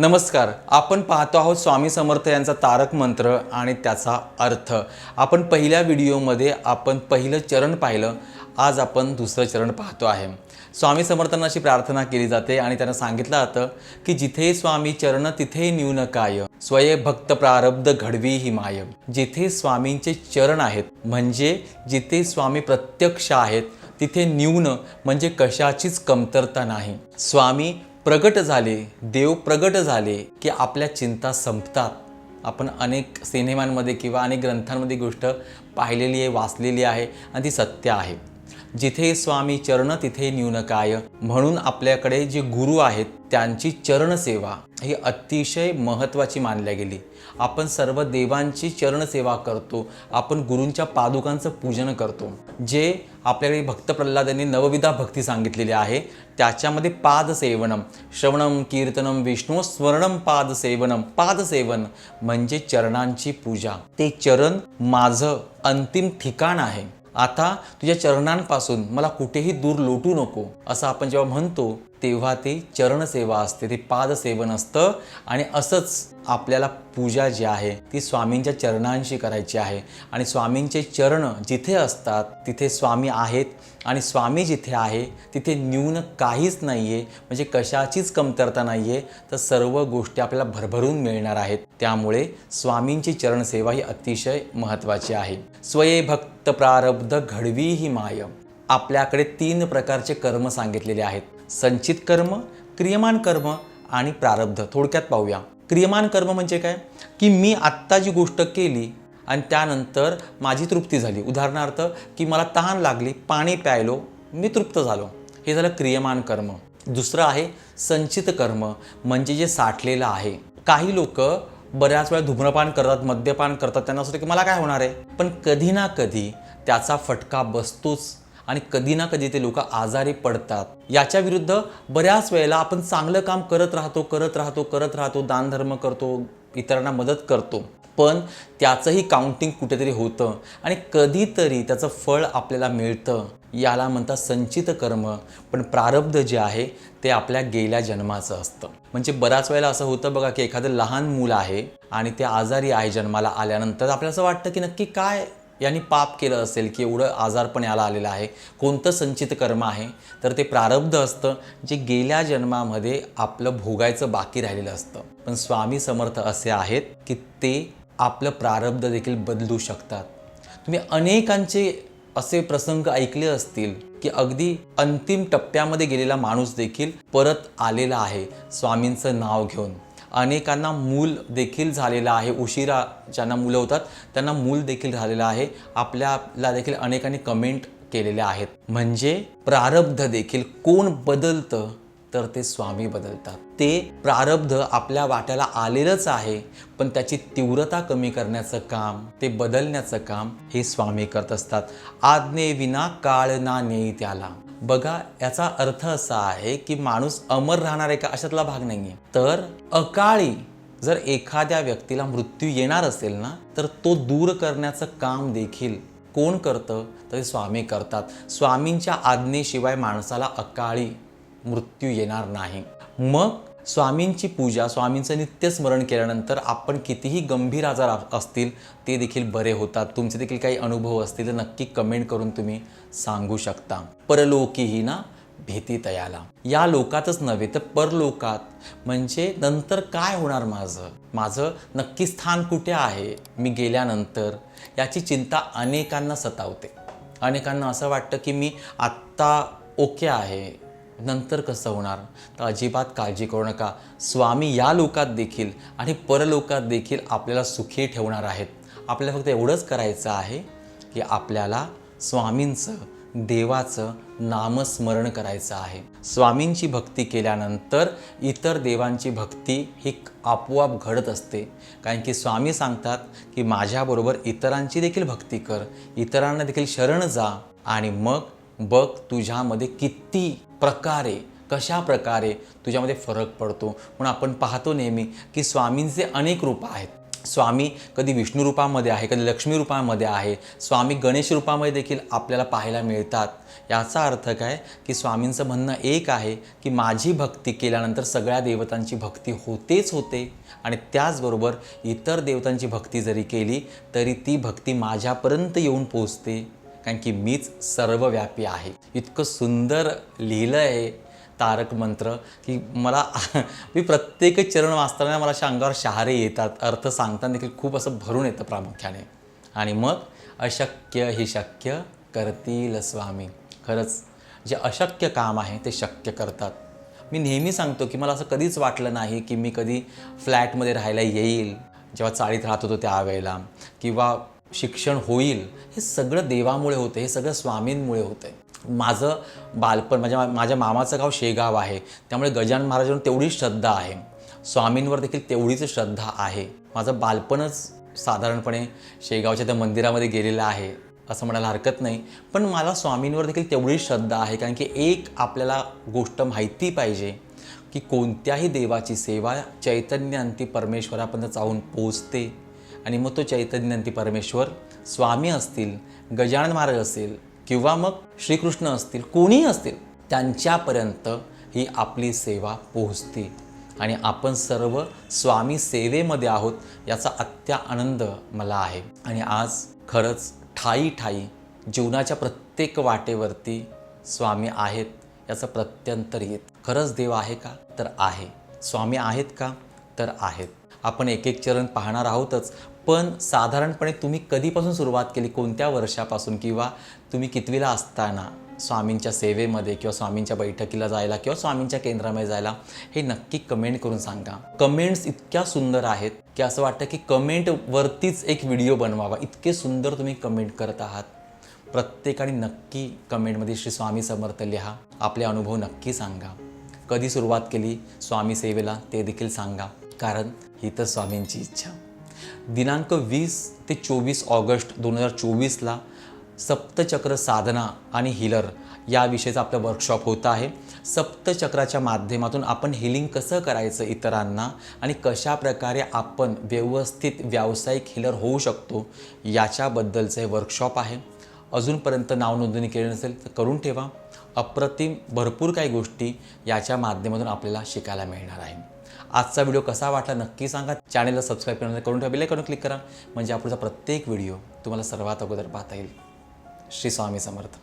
नमस्कार आपण पाहतो आहोत स्वामी समर्थ यांचा तारक मंत्र आणि त्याचा अर्थ. आपण पहिल्या व्हिडिओमध्ये आपण पहिलं चरण पाहिलं आज आपण दुसरं चरण पाहतो आहे. स्वामी समर्थांना अशी प्रार्थना केली जाते आणि त्यांना सांगितलं जातं की जिथे स्वामी चरण तिथे न्यून काय. स्वये भक्त प्रारब्ध घडवी ही माय. जिथे स्वामींचे चरण आहेत म्हणजे जिथे स्वामी प्रत्यक्ष आहेत तिथे न्यून म्हणजे कशाचीच कमतरता नाही. स्वामी प्रगट झाले देव प्रगट झाले की आपल्या चिंता संपतात. आपण अनेक सिनेमांमध्ये किंवा अनेक ग्रंथांमध्ये गोष्ट पाहिलेली आहे वाचलेली आहे आणि ती सत्य आहे. जिथे स्वामी चरण तिथे न्यून काय म्हणून आपल्याकडे जे गुरु आहेत त्यांची चरणसेवा ही अतिशय महत्त्वाची मानल्या गेली. आपण सर्व देवांची चरणसेवा करतो. आपण गुरूंच्या पादुकांचं पूजन करतो. जे आपल्याकडे भक्त प्रल्हादांनी नवविधा भक्ती सांगितलेली आहे त्याच्यामध्ये पादसेवनम श्रवणम कीर्तनम विष्णू स्वर्णम पादसेवनम. पादसेवन म्हणजे चरणांची पूजा. ते चरण माझं अंतिम ठिकाण आहे. आता तुझ्या चरणांपासून मला कुठेही दूर लोटू नको असं आपण जेव्हा म्हणतो तेव्हा ते चरणसेवा असते ते पादसेवन असतं. आणि असंच आपल्याला पूजा जी आहे ती स्वामींच्या चरणांशी करायची आहे. आणि स्वामींचे चरण जिथे असतात तिथे स्वामी आहेत. आणि स्वामी जिथे आहे तिथे न्यून काहीच नाही आहे म्हणजे कशाचीच कमतरता नाही आहे तर सर्व गोष्टी आपल्याला भरभरून मिळणार आहेत. त्यामुळे स्वामींची चरणसेवा ही अतिशय महत्त्वाची आहे. स्वये भक्त प्रारब्ध घडवी ही माय आपल्याकडे तीन प्रकारचे कर्म सांगितलेले आहेत. संचित कर्म क्रियमान कर्म आणि प्रारब्ध. थोडक्यात पाहूया. क्रियमान कर्म म्हणजे काय? की मी आत्ता जी गोष्ट केली आणि त्यानंतर माझी तृप्ती झाली. उदाहरणार्थ की मला तहान लागली पाणी प्यायलो मी तृप्त झालो. हे झालं क्रियमान कर्म. दुसरं आहे संचित कर्म म्हणजे जे साठलेलं आहे. काही लोक बऱ्याच वेळा धूम्रपान करतात मद्यपान करतात. त्यांना असं की मला काय होणार आहे? पण कधी ना कधी त्याचा फटका बसतोच. आणि कधी ना कधी ते लोक आजारी पडतात. याच्या विरुद्ध बऱ्याच वेळेला आपण चांगलं काम करत राहतो करत राहतो करत राहतो दानधर्म करतो इतरांना मदत करतो. पण त्याचंही काउंटिंग कुठेतरी होतं आणि कधीतरी त्याचं फळ आपल्याला मिळतं. याला म्हणतात संचित कर्म. पण प्रारब्ध जे आहे ते आपल्या गेल्या जन्माचं असतं. म्हणजे बऱ्याच वेळेला असं होतं बघा की एखादं लहान मूल आहे आणि ते आजारी आहे जन्माला आल्यानंतर. आपल्याला असं वाटतं की नक्की काय यांनी पाप केलं असेल की एवढं आजारपण याला आलेलं आहे कोणतं संचित कर्म आहे तर ते प्रारब्ध असतं जे गेल्या जन्मामध्ये आपलं भोगायचं बाकी राहिलेलं असतं. पण स्वामी समर्थ असे आहेत की ते आपलं प्रारब्ध देखील बदलू शकतात. तुम्ही अनेकांचे असे प्रसंग ऐकले असतील की अगदी अंतिम टप्प्यामध्ये गेलेला माणूस देखील परत आलेला आहे स्वामींचं नाव घेऊन. अनेकांना मूल देखील झालेलं आहे. उशिरा ज्यांना मुलं होतात त्यांना मूल देखील झालेलं आहे. आपल्याला देखील अनेकांनी कमेंट केलेल्या आहेत. म्हणजे प्रारब्ध देखील कोण बदलतं तर ते स्वामी बदलतात. ते प्रारब्ध आपल्या वाट्याला आलेलंच आहे पण त्याची तीव्रता कमी करण्याचं काम ते बदलण्याचं काम हे स्वामी करत असतात. आज्ञे विना काळ ना नेई त्याला. बघा याचा अर्थ असा आहे की माणूस अमर राहणार आहे का अशातला भाग नाही आहे तर अकाळी जर एखाद्या व्यक्तीला मृत्यू येणार असेल ना तर तो दूर करण्याचं काम देखील कोण करतं? तर ते स्वामी करतात. स्वामींच्या आज्ञेशिवाय माणसाला अकाळी मृत्यू येणार नाही. मग स्वामींची पूजा स्वामींचं नित्यस्मरण केल्यानंतर आपण कितीही गंभीर आजार असतील ते देखील बरे होतात. तुमचे देखील काही अनुभव असतील तर नक्की कमेंट करून तुम्ही सांगू शकता. परलोकीही ना भीती तयाला. या लोकातच नव्हे तर परलोकात. म्हणजे नंतर काय होणार माझं? माझं नक्की स्थान कुठे आहे? मी गेल्यानंतर याची चिंता अनेकांना सतावते. अनेकांना असं वाटतं की मी आत्ता ओके आहे. नंतर कसं होणार? तर अजिबात काळजी करू नका. स्वामी या लोकात देखील आणि परलोकात देखील आपल्याला सुखी ठेवणार आहेत. आपल्याला फक्त एवढंच करायचं आहे की आपल्याला स्वामींचं देवाचं नामस्मरण करायचं आहे. स्वामींची भक्ती केल्यानंतर इतर देवांची भक्ती ही आपोआप घडत असते. कारण की स्वामी सांगतात की माझ्याबरोबर इतरांची देखील भक्ती कर. इतरांना देखील शरण जा आणि मग बघ तुझ्यामध्ये किती प्रकारे कशा प्रकारे तुझ्यामध्ये फरक पडतो. म्हणून आपण पाहतो नेहमी की स्वामींचे अनेक रूप आहेत. स्वामी कधी विष्णू रूपामध्ये आहे कधी लक्ष्मी रूपामध्ये आहे. स्वामी गणेश रूपामध्ये देखील आपल्याला पाहायला मिळतात. याचा अर्थ काय? की स्वामींचं म्हणणं एक आहे की माझी भक्ती केल्यानंतर सगळ्या देवतांची भक्ती होतेच होते. आणि त्याचबरोबर इतर देवतांची भक्ती जरी केली तरी ती भक्ती माझ्यापर्यंत येऊन पोचते कारण की मीच सर्वव्यापी आहे. इतकं सुंदर लिहिलं आहे तारक मंत्र की मला मी प्रत्येक चरण वाचताना मला अशा अंगावर शहारे येतात अर्थ सांगताना देखील खूप असं भरून येतं प्रामुख्याने. आणि मग अशक्य ही शक्य करतील स्वामी. खरंच जे अशक्य काम आहे ते शक्य करतात. मी नेहमी सांगतो की मला असं कधीच वाटलं नाही की मी कधी फ्लॅटमध्ये राहायला येईल जेव्हा चाळीत राहत होतो त्यावेळेला किंवा शिक्षण होईल हे सगळं देवामुळे होतं हे सगळं स्वामींमुळे होतं. माझं बालपण माझ्या माझ्या मामाचं गाव शेगाव आहे. त्यामुळे गजानन महाराजांवर तेवढीच श्रद्धा आहे. स्वामींवर देखील तेवढीच श्रद्धा आहे. माझं बालपणच साधारणपणे शेगावच्या त्या मंदिरामध्ये गेलेलं आहे असं म्हणायला हरकत नाही. पण मला स्वामींवर देखील तेवढीच श्रद्धा आहे कारण की एक आपल्याला गोष्ट माहिती पाहिजे की कोणत्याही देवाची सेवा चैतन्यांती परमेश्वरापर्यंत जाऊन पोचते आणि मग तो चैतन्यंती परमेश्वर स्वामी असतील गजानन महाराज असेल किंवा मग श्रीकृष्ण असतील कोणीही असतील त्यांच्यापर्यंत ही आपली सेवा पोहोचते. आणि आपण सर्व स्वामी सेवेमध्ये आहोत याचा अत्या आनंद मला आहे. आणि आज खरंच ठाई ठाई जीवनाच्या प्रत्येक वाटेवरती स्वामी आहेत याचं प्रत्यंतर येत. खरंच देव आहे का? तर आहे. स्वामी आहेत का? तर आहेत. आपण एक एक चरण पाहणार आहोतच. पण साधारणपणे तुम्ही कधीपासून सुरुवात केली? कोणत्या वर्षापासून? किंवा तुम्ही कितवीला असताना? स्वामींच्या सेवेमध्ये किंवा स्वामींच्या बैठकीला जायला किंवा स्वामींच्या केंद्रामध्ये जायला? हे नक्की कमेंट करून सांगा. कमेंट्स इतक्या सुंदर आहेत की असं वाटतं की कमेंटवरतीच एक व्हिडिओ बनवावा. इतके सुंदर तुम्ही कमेंट करत आहात. प्रत्येकाने नक्की कमेंटमध्ये श्री स्वामी समर्थ लिहा. आपले अनुभव नक्की सांगा. कधी सुरुवात केली? स्वामी सेवेला ते देखील सांगा. कारण ही तर स्वामींची इच्छा. दिनांक वीस ते चोवीस ऑगस्ट दोन हजार चोवीसला सप्तचक्र साधना आणि हिलर या विषयीचं आपलं वर्कशॉप होत आहे. सप्तचक्राच्या माध्यमातून आपण हिलिंग कसं करायचं इतरांना आणि कशा प्रकारे आपण व्यवस्थित व्यावसायिक हिलर होऊ शकतो याच्याबद्दलचं हे वर्कशॉप आहे. अजूनपर्यंत नावनोंदणी केली नसेल तर करून ठेवा. अप्रतिम भरपूर काही गोष्टी याच्या माध्यमातून आपल्याला शिकायला मिळणार आहे. आजचा व्हिडिओ कसा वाटला नक्की सांगा. चॅनलला सबस्क्राईब करून करून ठेवा. बेलायकॉन क्लिक करा. म्हणजे आपला प्रत्येक व्हिडिओ तुम्हाला सर्वात अगोदर पाहता येईल. श्री स्वामी समर्थ.